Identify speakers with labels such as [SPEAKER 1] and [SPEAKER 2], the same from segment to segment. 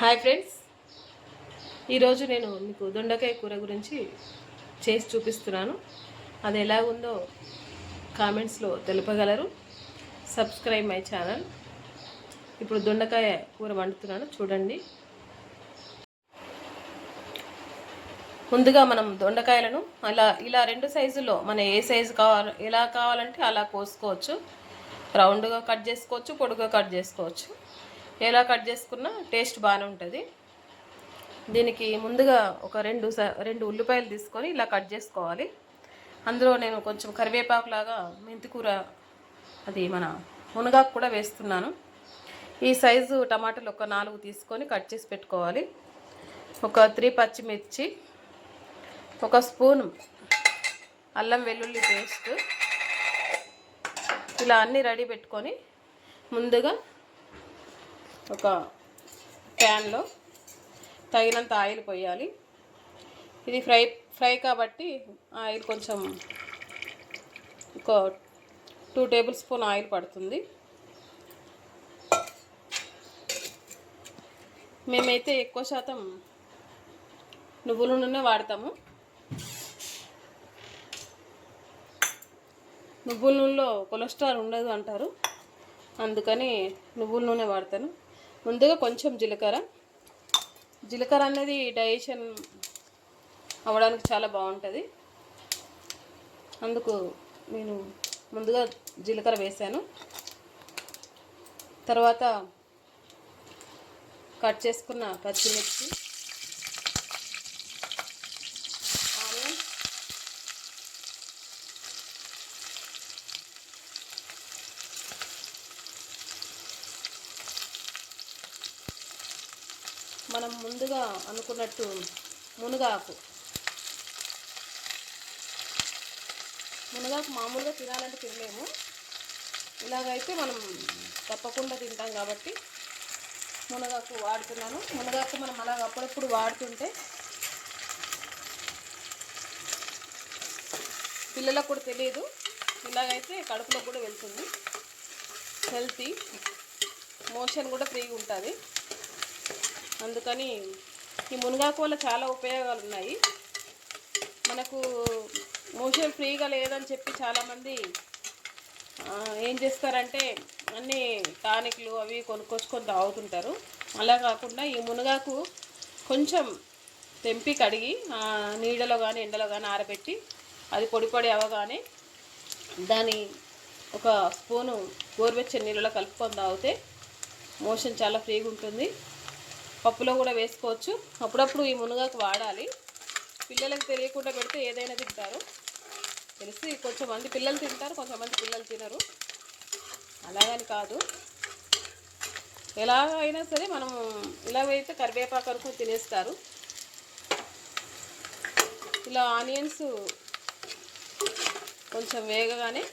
[SPEAKER 1] Hi friends. ఈరోజు నేను మీకు దొండకాయ కూర గురించి చేసి చూపిస్తున్నాను. అది ఎలా ఉందో కామెంట్స్లో తెలుపగలరు. Subscribe my channel. ఇప్పుడు దొండకాయ కూర వండుతున్నాను. చూడండి. ముందుగా మనం దొండకాయలను అలా ఇలా రెండు సైజుల్లో మన ఏ సైజు కావాలి ఎలా కావాలంటే అలా కోసుకోవచ్చు. రౌండ్గా కట్ చేసుకోవచ్చు పొడుగా కట్ చేసుకోవచ్చు. ఎలా కట్ చేసుకున్నా టేస్ట్ బాగానే ఉంటుంది. దీనికి ముందుగా ఒక రెండు స- రెండు ఉల్లిపాయలు తీసుకొని ఇలా కట్ చేసుకోవాలి. అందులో నేను కొంచెం కరివేపాకు లాగా మెంతికూర అది మన మునగాకు కూడా వేస్తున్నాను. ఈ సైజు టమాటాలు ఒక నాలుగు తీసుకొని కట్ చేసి పెట్టుకోవాలి. ఒక త్రీ పచ్చిమిర్చి ఒక స్పూన్ అల్లం వెల్లుల్లి పేస్ట్ ఇలా అన్నీ రెడీ పెట్టుకొని ముందుగా ఒక ప్యాన్లో తగినంత ఆయిల్ పోయాలి. ఇది ఫ్రై ఫ్రై కాబట్టి ఆయిల్ కొంచెం ఒక టూ టేబుల్ స్పూన్ ఆయిల్ పడుతుంది. మేమైతే ఎక్కువ శాతం నువ్వుల నూనె వాడతాము. నువ్వుల నూనెలో కొలెస్ట్రాల్ ఉండదు అంటారు. అందుకని నువ్వుల నూనె వాడతాను. ముందుగా కొంచెం జీలకర్ర. జీలకర్ర అనేది డైజెషన్ అవ్వడానికి చాలా బాగుంటుంది. అందుకు నేను ముందుగా జీలకర్ర వేసాను. తర్వాత కట్ చేసుకున్న పచ్చిమిర్చి. మనం ముందుగా అనుకున్నట్టు మునగాకు. మునగాకు మామూలుగా తినాలంటే తినలేము. ఇలాగైతే మనం తప్పకుండా తింటాం కాబట్టి మునగాకు వాడుతున్నాను. మునగాకు మనం అలాగ అప్పుడప్పుడు వాడుతుంటే పిల్లలకు కూడా తెలియదు. ఇలాగైతే కడుపులో కూడా వెళ్తుంది. హెల్తీ. మోషన్ కూడా ఫ్రీగా ఉంటుంది. అందుకని ఈ మునగాకు వల్ల చాలా ఉపయోగాలు ఉన్నాయి మనకు మోషన్ ఫ్రీగా లేదని చెప్పి చాలామంది ఏం చేస్తారంటే అన్ని టానిక్లు అవి కొనుక్కొచ్చుకొని తాగుతుంటారు. అలా కాకుండా ఈ మునగాకు కొంచెం తెంపి కడిగి నీడలో కానీ ఎండలో కానీ ఆరబెట్టి అది పొడి పొడి అవ్వగానే దాని ఒక స్పూను గోరువెచ్చని నీళ్ళలో కలుపుకొని తాగితే మోషన్ చాలా ఫ్రీగా ఉంటుంది. పప్పులో కూడా వేసుకోవచ్చు. అప్పుడప్పుడు ఈ మునగాకు వాడాలి. పిల్లలకు తెలియకుండా పెడితే ఏదైనా తింటారు. తెలిసి కొంచెం మంది పిల్లలు తింటారు కొంతమంది పిల్లలు తినరు. అలాగని కాదు. ఎలా అయినా సరే మనం ఇలాగైతే కరివేపాకు వరకు తినేస్తారు. ఇలా ఆనియన్స్ కొంచెం వేగగానే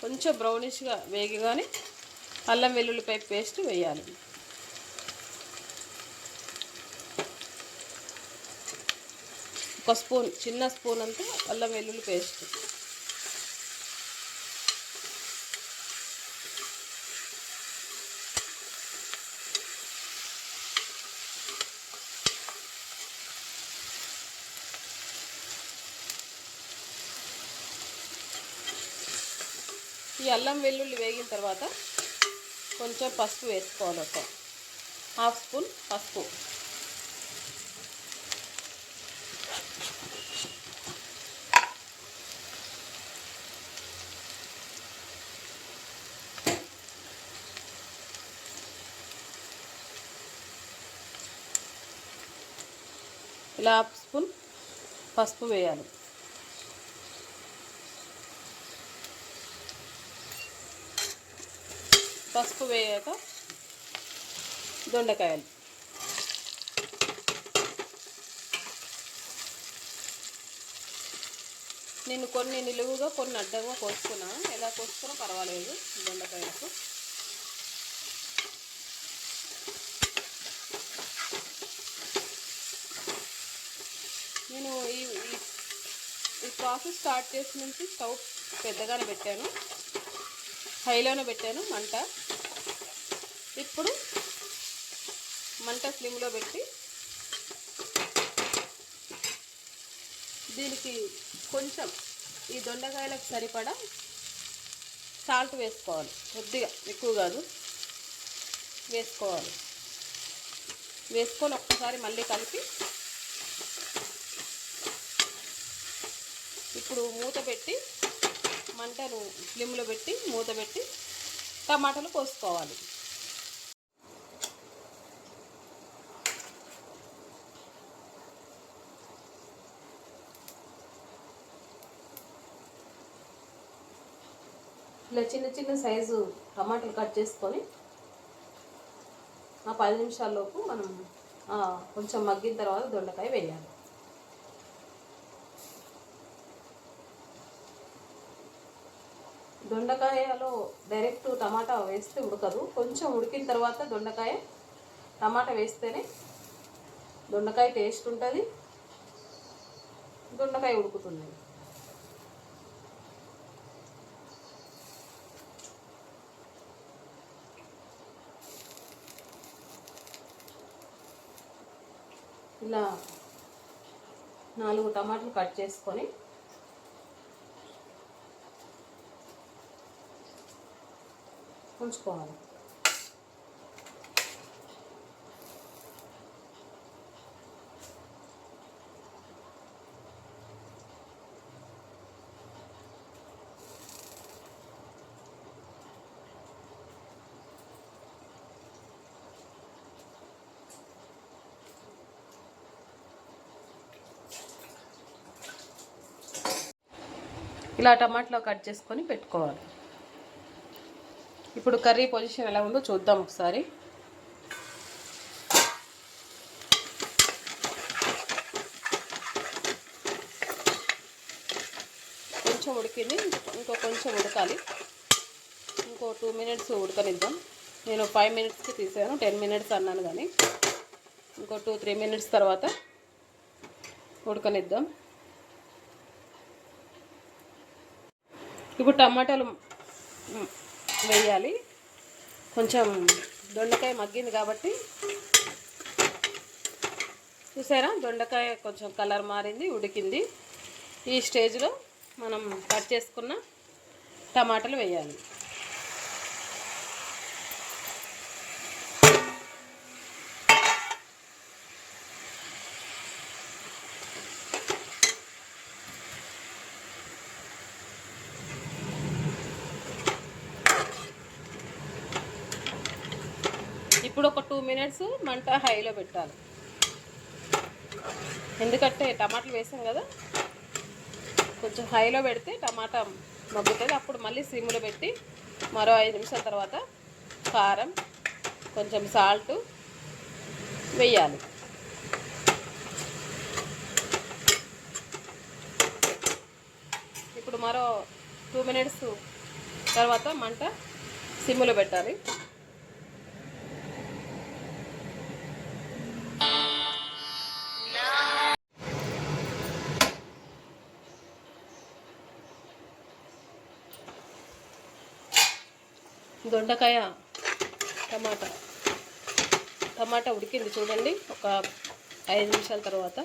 [SPEAKER 1] కొంచెం బ్రౌనిష్గా వేగగానే అల్లం వెల్లుల్లిపై పేస్ట్ వేయాలి. ఒక స్పూన్ చిన్న స్పూన్ అంతా అల్లం వెల్లుల్లి పేస్ట్. ఈ అల్లం వెల్లుల్లి వేగిన తర్వాత కొంచెం పసుపు వేసుకోవాలి ఒక హాఫ్ స్పూన్ పసుపు. ఇలా హాఫ్ స్పూన్ పసుపు వేయాలి. పసుపు వేయాక దొండకాయలు. నేను కొన్ని నిలువుగా కొన్ని అడ్డంగా కోసుకున్నాను ఎలా కోసుకున్నా పర్వాలేదు దొండకాయలకు నేను ఈ ఈ- ఈ ప్రాసెస్ స్టార్ట్ చేసిన నుంచి స్టవ్ పెద్దగానే పెట్టాను. హైలోనే పెట్టాను మంట. ఇప్పుడు మంట స్లిమ్లో పెట్టి దీనికి కొంచెం ఈ దొండకాయలకు సరిపడా సాల్ట్ వేసుకోవాలి. కొద్దిగా ఎక్కువ కాదు. వేసుకోవాలి. వేసుకొని ఒక్కసారి మళ్ళీ కలిపి ఇప్పుడు మూత పెట్టి మంటను స్లిమ్లో పెట్టి మూత పెట్టి టమాటాలు కోసుకోవాలి. ఇలా చిన్న చిన్న సైజు టమాటాలు కట్ చేసుకొని ఆ పది నిమిషాల్లోపు మనం కొంచెం మగ్గిన తర్వాత దొండకాయ వేయాలి. దొండకాయలో డైరెక్ట్ టమాటా వేస్తే ఉడకదు. కొంచెం ఉడికిన తర్వాత దొండకాయ టమాటా వేస్తేనే దొండకాయ టేస్ట్ ఉంటుంది. దొండకాయ ఉడుకుతుంది. ఇలా నాలుగు టమాటాలు కట్ చేసుకొని ఉంచుకోవాలి. ఇలా టమాటాలో కట్ చేసుకొని పెట్టుకోవాలి. ఇప్పుడు కర్రీ పొజిషన్ ఎలా ఉందో చూద్దాం ఒకసారి. కొంచెం ఉడికింది ఇంకో కొంచెం ఉడకాలి. ఇంకో టూ మినిట్స్ ఉడకనిద్దాం. నేను ఫైవ్ మినిట్స్కి తీసాను టెన్ మినిట్స్ అన్నాను కానీ ఇంకో టూ త్రీ మినిట్స్ తర్వాత ఉడకనిద్దాం. ఇప్పుడు టమాటాలు వేయాలి. కొంచెం దొండకాయ మగ్గింది కాబట్టి. చూసారా? దొండకాయ కొంచెం కలర్ మారింది ఉడికింది. ఈ స్టేజ్లో మనం కట్ చేసుకున్న టమాటాలు వేయాలి. ఇప్పుడు ఒక టూ మినిట్స్ మంట హైలో పెట్టాలి. ఎందుకంటే టమాటాలు వేసాం కదా కొంచెం హైలో పెడితే టమాటా మగ్గుతుంది. అప్పుడు మళ్ళీ సిమ్లో పెట్టి మరో ఐదు నిమిషాల తర్వాత కారం కొంచెం సాల్ట్ వేయాలి. ఇప్పుడు మరో టూ మినిట్స్ తర్వాత మంట సిమ్లో పెట్టాలి. దొండకాయ టమాటా. టమాటా ఉడికింది చూడండి ఒక ఐదు నిమిషాల తర్వాత.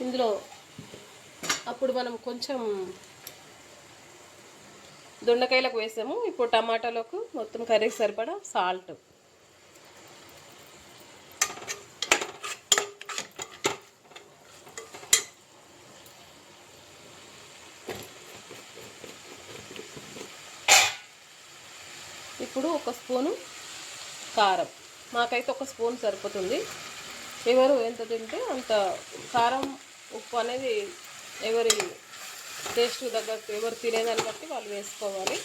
[SPEAKER 1] ఇందులో అప్పుడు మనం కొంచెం దొండకాయలకు వేసాము. ఇప్పుడు టమాటాలకు మొత్తం కర్రీకి సరిపడా సాల్ట్ ఇప్పుడు ఒక స్పూను కారం. మాకైతే ఒక స్పూన్ సరిపోతుంది. ఎవరు ఎంత తింటే అంత కారం ఉప్పు అనేది ఎవరి టేస్ట్ తగ్గట్టు ఎవరు తినేదాన్ని బట్టి వాళ్ళు వేసుకోవాలి.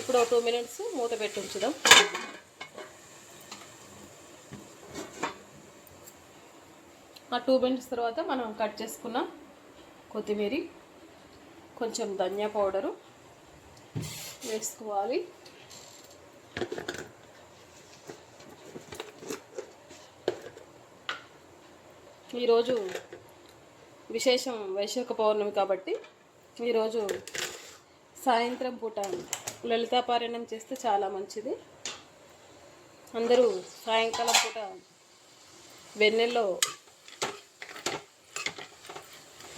[SPEAKER 1] ఇప్పుడు టూ మినిట్స్ మూత పెట్టి ఉంచుదాం. ఆ టూ మినిట్స్ తర్వాత మనం కట్ చేసుకున్న కొత్తిమీర కొంచెం ధనియా పౌడరు వేసుకోవాలి. ఈరోజు విశేషం వైశాఖ పౌర్ణమి కాబట్టి ఈరోజు సాయంత్రం పూట లలితాపారాయణం చేస్తే చాలా మంచిది. అందరూ సాయంకాలం పూట వెన్నెల్లో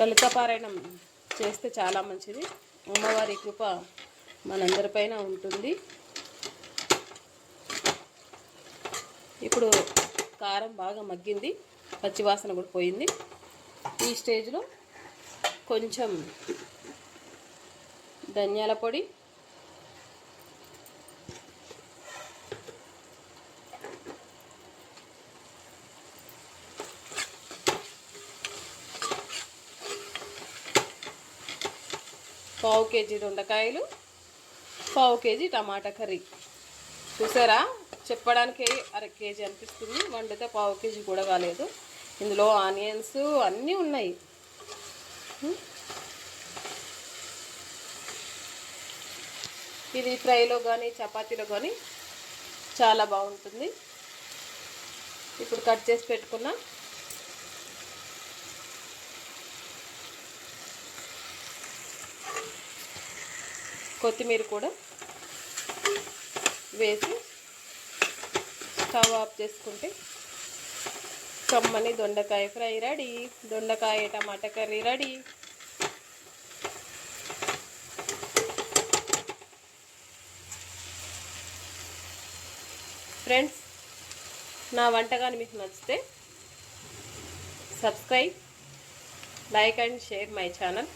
[SPEAKER 1] లలితాపారాయణం చేస్తే చాలా మంచిది. అమ్మవారి కృప మనందరిపైన ఉంటుంది. ఇప్పుడు కారం బాగా మగ్గింది. పచ్చివాసన కూడా పోయింది. ఈ స్టేజ్లో కొంచెం ధనియాల పొడి పావు కేజీ దొండకాయలు పావు కేజీ టమాటా కర్రీ. చూసారా? చెప్పడానికి అర కేజీ అనిపిస్తుంది. వండితే పావు కేజీ కూడా కాలేదు. ఇందులో ఆనియన్స్ అన్నీ ఉన్నాయి. ఇది ఫ్రైలో కానీ చపాతీలో కానీ చాలా బాగుంటుంది. ఇప్పుడు కట్ చేసి పెట్టుకున్న కొత్తిమీర కూడా వేసి స్టవ్ ఆఫ్ చేసుకుంటే కమ్మని దొండకాయ ఫ్రై రెడీ. దొండకాయ టమాటా కర్రీ రెడీ. ఫ్రెండ్స్ నా వంటకాన్ని మీకు నచ్చితే subscribe like and share my channel.